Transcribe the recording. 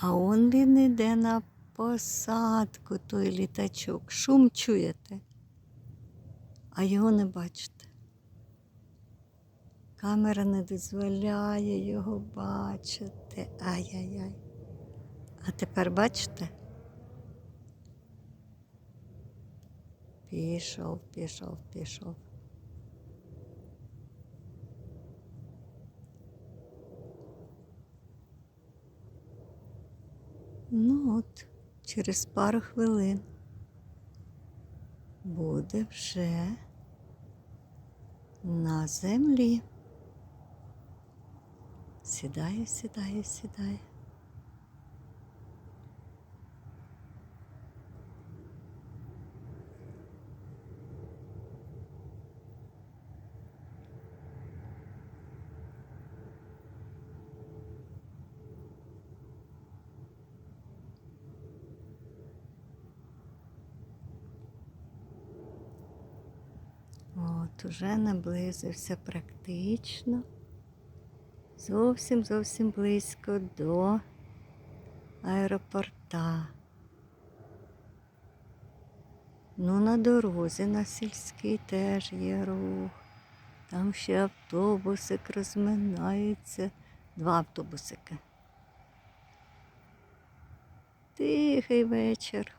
А он він іде на посадку, той літачок. Шум чуєте, а його не бачите. Камера не дозволяє його бачити. Ай-яй-яй. А тепер бачите? Пішов, пішов, пішов. Ну от, через пару хвилин буде вже на землі. Сідаю, сідаю, сідає. От, уже наблизився практично. Зовсім зовсім близько до аеропорта. Ну, на дорозі на сільській теж є рух. Там ще автобусик розминається. Два автобусики. Тихий вечір.